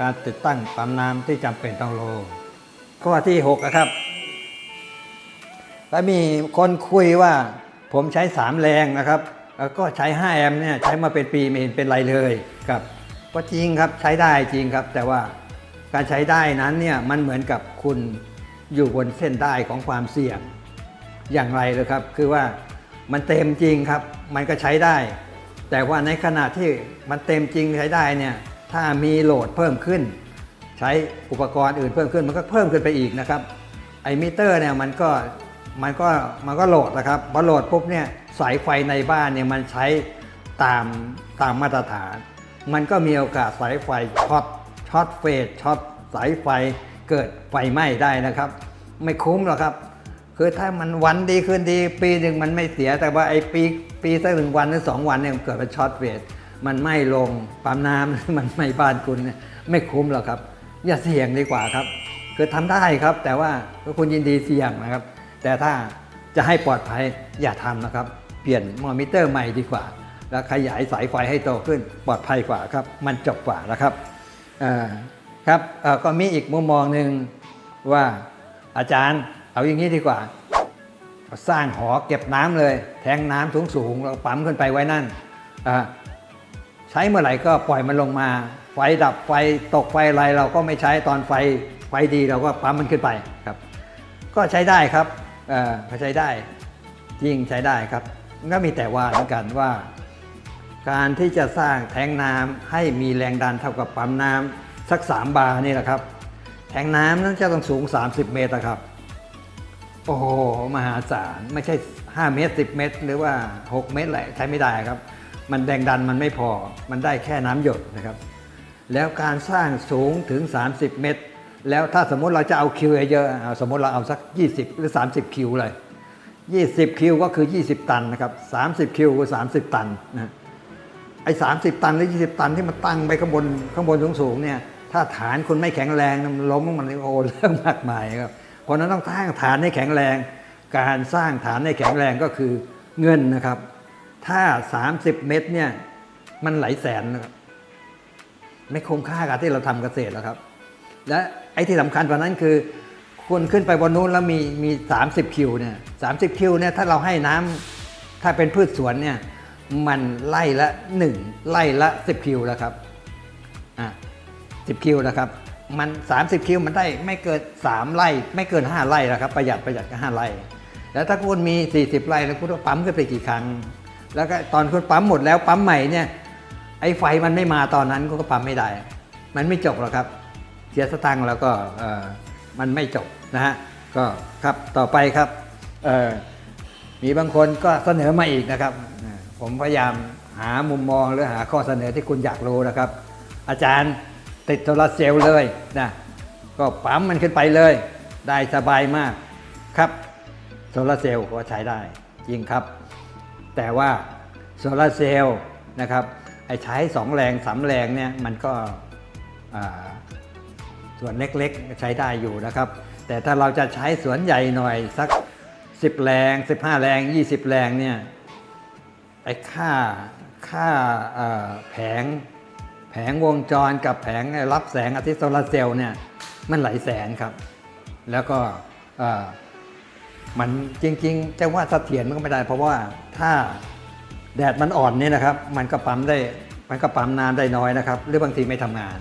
การติดตั้งปั๊มน้ำที่จำเป็นต้องโลข้อที่6นะครับ แล้วมีคนคุยว่าผมใช้ 3 แรงนะครับ แล้วก็ใช้ 5 แอมป์เนี่ยใช้มาเป็นปีไม่เห็นเป็นไรเลยครับก็จริงครับใช้ได้จริงครับ แต่ว่าการใช้ได้นั้นเนี่ยมันเหมือนกับคุณอยู่บนเส้นได้ของความเสี่ยงอย่างไรเลยครับ คือว่ามันเต็มจริงครับ มันก็ใช้ได้ แต่ว่าในขณะที่มันเต็มจริงใช้ได้เนี่ย ถ้ามีโหลดเพิ่มขึ้น ใช้อุปกรณ์อื่นเพิ่มขึ้นมันก็เพิ่มขึ้นไปอีกนะครับไอมิเตอร์เนี่ยมันก็มันก็มันก็โหลดนะครับพอโหลดปุ๊บเนี่ยสายไฟในบ้านเนี่ยมันใช้ตามตามมาตรฐาน มันก็มีโอกาสสายไฟช็อตช็อตเฟสช็อตสายไฟเกิดไฟไหม้ได้นะครับ ไม่คุ้มหรอกครับ คือถ้ามันวันดีคืนดี ปีหนึ่งมันไม่เสียแต่ว่าไอ้ปีปีสักหนึ่งวันหรือสองวันเนี่ยเกิดเป็นช็อตเฟส มันไหม้ลงปั๊มน้ำมันไม้บ้านคุณไม่คุ้มหรอกครับ อย่าเสี่ยงดีกว่าครับ คือทำได้ครับ แต่ว่าก็คุณยินดีเสี่ยงนะครับ แต่ถ้าจะให้ปลอดภัยอย่าทำนะครับ เปลี่ยนมอนิเตอร์ใหม่ดีกว่า แล้วขยายสายไฟให้โตขึ้นปลอดภัยกว่าครับ มันจบกว่านะครับครับก็มีอีกมุมมองหนึ่งว่าอาจารย์เอาอย่างนี้ดีกว่า สร้างหอเก็บน้ำเลย แทงน้ำสูงสูงๆแล้วปั๊มขึ้นไปไว้นั่นอ่า ใช้เมื่อไหร่ก็ปล่อยมันลงมา ไฟดับไฟตกไฟอะไรเราก็ไม่ใช้ตอนไฟไฟดีเราก็ปั๊มมันขึ้นไปครับ ก็ใช้ได้ครับเออก็ใช้ได้จริงใช้ได้ครับก็มีแต่ว่าเหมือนกันว่า การที่จะสร้างแทงน้ำให้มีแรงดันเท่ากับปั๊มน้ำสัก 3 บาร์นี่แหละครับ แทงน้ำนั้นจะต้องสูง 30 เมตรครับโอ้โหมหาศาลไม่ใช่ 5 เมตร 10 เมตร หรือว่า 6 เมตรแหละใช้ไม่ได้ครับ มันแรงดันมันไม่พอ มันได้แค่น้ำหยดนะครับ แล้วการสร้างสูงถึง 30 เมตร แล้วถ้าสมมติเราจะเอาคิวเยอะๆเอาสมมติเราเอาสัก 20 หรือ 30 คิวเลย 20 คิวก็คือ 20 ตันนะครับ 30 คิวก็30 ตันนะไอ้30ตันหรือ 20 ตันที่มันตั้งไปข้างบนข้างบนสูงๆเนี่ยถ้าฐานคุณไม่แข็งแรงมันล้มมันโอ้เรื่องมากมายครับเพราะนั้นต้องสร้างฐานให้แข็งแรง การสร้างฐานให้แข็งแรงก็คือเงินนะครับ ถ้า 30 เมตรเนี่ย มันหลายแสนนะครับไม่คุ้มค่ากับที่เราทำเกษตรแล้วครับ และไอ้ที่สำคัญกว่านั้นคือคุณขึ้นไปบนนู้นแล้วมีมี30คิวเนี่ยสามสิบคิวเนี่ยถ้าเราให้น้ำถ้าเป็นพืชสวนเนี่ยมันไล่ละ1ไล่ละ10คิวแล้วครับอะ10คิวนะครับ มัน30คิวมันได้ไม่เกิน3ไร่ไม่เกิน5ไร่แล้วครับ ประหยัดประหยัดก็5ไร่แล้วถ้าคุณมี40ไร่แล้วคุณต้องปั๊มขึ้นไปกี่ครั้ง แล้วก็ตอนคุณปั๊มหมดแล้วปั๊มใหม่เนี่ยไอ้ไฟมันไม่มาตอนนั้นก็ปั๊มไม่ได้ มันไม่จบหรอกครับ เสียสตังค์แล้วก็มันไม่จบนะฮะก็ครับต่อไปครับมีบางคนก็เสนอมาอีกนะครับ ผมพยายามหามุมมองหรือหาข้อเสนอที่คุณอยากรู้นะครับ อาจารย์ติดโซลาร์เซลล์เลยนะก็ปั๊มมันขึ้นไปเลยได้สบายมากครับโซลาร์เซลล์ก็ใช้ได้จริงครับ แต่ว่าโซลาร์เซลล์นะครับไอ้ใช้สองแรงสามแรงเนี่ยมันก็ส่วนเล็กๆใช้ได้อยู่นะครับ แต่ถ้าเราจะใช้สวนใหญ่หน่อยสัก 10 แรง 15 แรง 20 แรงเนี่ยไอ้ค่าค่าแผงแผงวงจรกับแผงรับแสงอาทิตย์โซลาร์เซลล์เนี่ยมันหลายแสนครับ แล้วก็ มันจริงๆจะว่าเสถียรมันก็ไม่ได้ เพราะว่าถ้าแดดมันอ่อนเนี่ยนะครับ มันก็ปั๊มได้มันก็ปั๊มน้ำได้น้อยนะครับ หรือบางทีไม่ทำงาน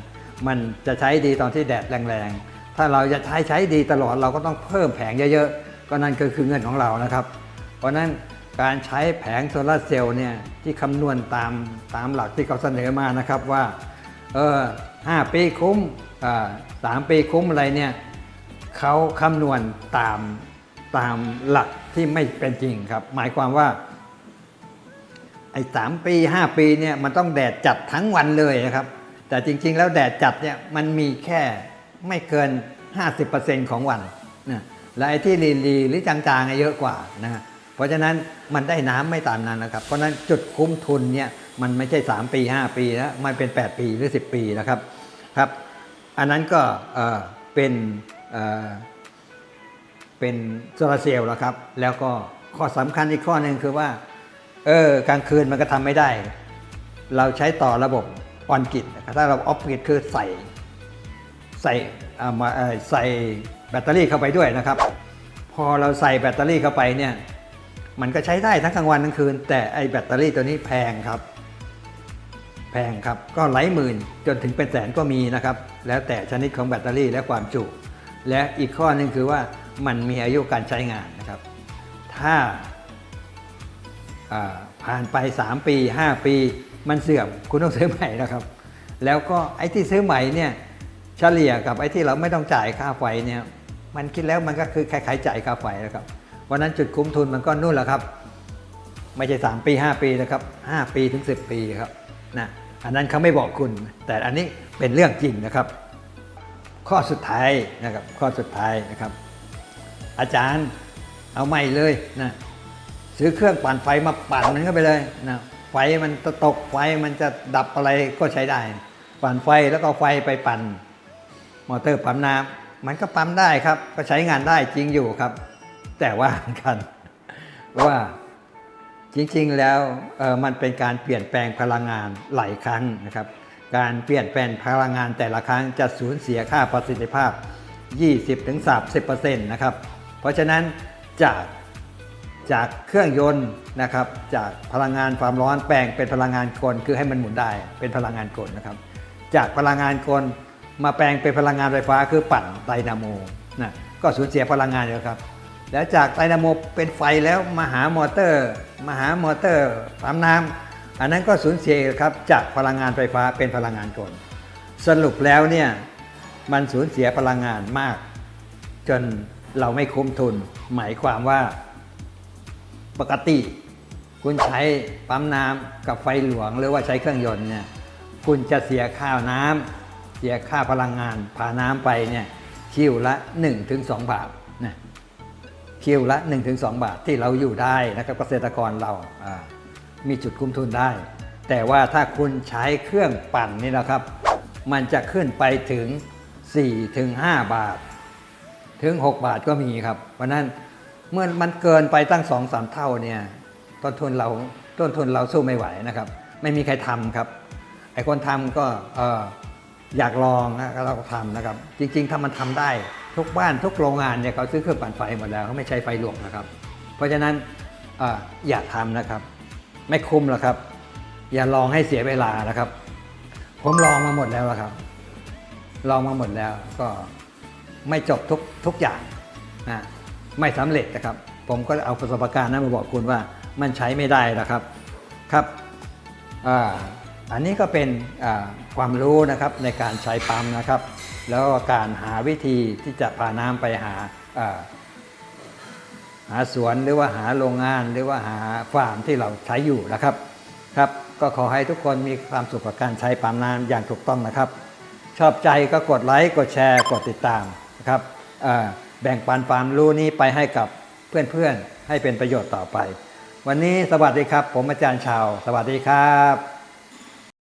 มันจะใช้ดีตอนที่แดดแรงๆ ถ้าเราจะใช้ใช้ดีตลอดเราก็ต้องเพิ่มแผงเยอะๆ ก็นั่นก็คือเงินของเรานะครับ เพราะฉะนั้นการใช้แผงโซลาร์เซลล์เนี่ยที่คำนวณตามตามหลักที่เขาเสนอมานะครับว่าเออห้าปีคุ้มอ่าสามปีคุ้มอะไรเนี่ยเขาคำนวณตาม ตามหลักที่ไม่เป็นจริงครับ หมายความว่า ไอ้สามปีห้าปีเนี่ยมันต้องแดดจัดทั้งวันเลยนะครับ แต่จริง ๆ แล้วแดดจัดเนี่ยมันมีแค่ไม่เกิน 50%ของวันนะและไอ้ที่ลีลีหรือจางๆเยอะกว่านะเพราะฉะนั้นมันได้น้ำไม่ตามนั้นนะครับ เพราะฉะนั้นจุดคุ้มทุนเนี่ยมันไม่ใช่ 3 ปี 5 ปีนะมันเป็น 8 ปีหรือ 10 ปีนะครับครับ อันนั้นก็เออเป็น เป็นโซลาร์เซลล์แล้วครับ แล้วก็ข้อสำคัญอีกข้อหนึ่งคือว่า เออกลางคืนมันก็ทำไม่ได้ เราใช้ต่อระบบออนกิตถ้าเราออฟกิตคือใส่ใส่เอามาเอ่อใส่แบตเตอรี่เข้าไปด้วยนะครับ พอเราใส่แบตเตอรี่เข้าไปเนี่ยมันก็ใช้ได้ทั้งกลางวันกลางคืน แต่ไอแบตเตอรี่ตัวนี้แพงครับ แพงครับก็หลายหมื่นจนถึงเป็นแสนก็มีนะครับ แล้วแต่ชนิดของแบตเตอรี่และความจุ และอีกข้อหนึงคือว่า มันมีอายุการใช้งานนะครับ ถ้าผ่านไป 3 ปี 5 ปี มันเสื่อมคุณต้องซื้อใหม่นะครับ แล้วก็ไอ้ที่ซื้อใหม่เนี่ยเฉลี่ยกับไอ้ที่เราไม่ต้องจ่ายค่าไฟเนี่ยมันคิดแล้วมันก็คือคล้ายๆจ่ายค่าไฟนะครับวันนั้นจุดคุ้มทุนมันก็นู่นแหละครับ ไม่ใช่ 3 ปี 5 ปีนะครับ 5 ปีถึง 10 ปีครับนะอันนั้นเขาไม่บอกคุณ แต่อันนี้เป็นเรื่องจริงนะครับ ข้อสุดท้ายนะครับข้อสุดท้ายนะครับ อาจารย์เอาใหม่เลยนะซื้อเครื่องปั่นไฟมาปั่นมันเข้าไปเลยนะไฟมันจะตกไฟมันจะดับอะไรก็ใช้ได้ ปั่นไฟแล้วก็เอาไฟไปปั่น มอเตอร์ปั๊มน้ำมันก็ปั๊มได้ครับ ก็ใช้งานได้จริงอยู่ครับ แต่ว่ากันว่าจริงๆแล้วมันเป็นการเปลี่ยนแปลงพลังงานหลายครั้งนะครับ การเปลี่ยนแปลงพลังงานแต่ละครั้งจะสูญเสียค่าประสิทธิภาพ 20-30%นะครับ เพราะฉะนั้นจากจากเครื่องยนต์นะครับจากพลังงานความร้อนแปลงเป็นพลังงานกลคือให้มันหมุนได้เป็นพลังงานกลนะครับ จากพลังงานกลมาแปลงเป็นพลังงานไฟฟ้าคือปั่นไดนาโมนะก็สูญเสียพลังงานเยอะครับ แล้วจากไดนาโมเป็นไฟแล้วมาหามอเตอร์มาหามอเตอร์ปั๊มน้ำอันนั้นก็สูญเสียครับจากพลังงานไฟฟ้าเป็นพลังงานกล สรุปแล้วเนี่ยมันสูญเสียพลังงานมาก จน เราไม่คุ้มทุน หมายความว่าปกติ คุณใช้ปั๊มน้ำกับไฟหลวง หรือว่าใช้เครื่องยนต์เนี่ยคุณจะเสียค่าน้ำเสียค่าพลังงานพาน้ำไปเนี่ยคิวละ 1-2 บาทนะคิวละ 1-2 บาทที่เราอยู่ได้นะครับเกษตรกรเราอ่ามีจุดคุ้มทุนได้ แต่ว่าถ้าคุณใช้เครื่องปั่นนี่นะครับ มันจะขึ้นไปถึง 4-5 บาท ถึง 6 บาทก็มีครับเพราะนั้นเมื่อมันเกินไปตั้ง2 3เท่าเนี่ยต้นทุนเราต้นทุนเราสู้ไม่ไหวนะครับ ไม่มีใครทำครับไอ้คนทำก็เอออยากลองนะเราก็ทำนะครับ จริง ๆ ถ้ามันทำได้ทุกบ้านทุกโรงงานเนี่ยเขาซื้อเครื่องปั่นไฟหมดแล้วเขาไม่ใช้ไฟหลวงนะครับ เพราะฉะนั้นเอออย่าทำนะครับ ไม่คุ้มหรอกครับ อย่าลองให้เสียเวลานะครับ ผมลองมาหมดแล้วอะครับ ลองมาหมดแล้วก็ ไม่จบทุกทุกอย่างนะไม่สำเร็จนะครับ ผมก็เอาประสบการณ์นั้นมาบอกคุณว่ามันใช้ไม่ได้นะครับครับอ,อันนี้ก็เป็นความรู้นะครับในการใช้ปั๊มนะครับ แล้วก็การหาวิธีที่จะพาน้ำไปหาหาสวนหรือว่าหาโรงงานหรือว่าหาฟาร์มที่เราใช้อยู่นะครับครับ ก็ขอให้ทุกคนมีความสุขกับการใช้ปั๊มน้ำอย่างถูกต้องนะครับ ชอบใจก็กดไลค์กดแชร์ กดติดตาม นะครับแบ่งปันความรู้นี้ไปให้กับเพื่อนๆ ให้เป็นประโยชน์ต่อไป วันนี้สวัสดีครับ ผมอาจารย์ชาว สวัสดีครับ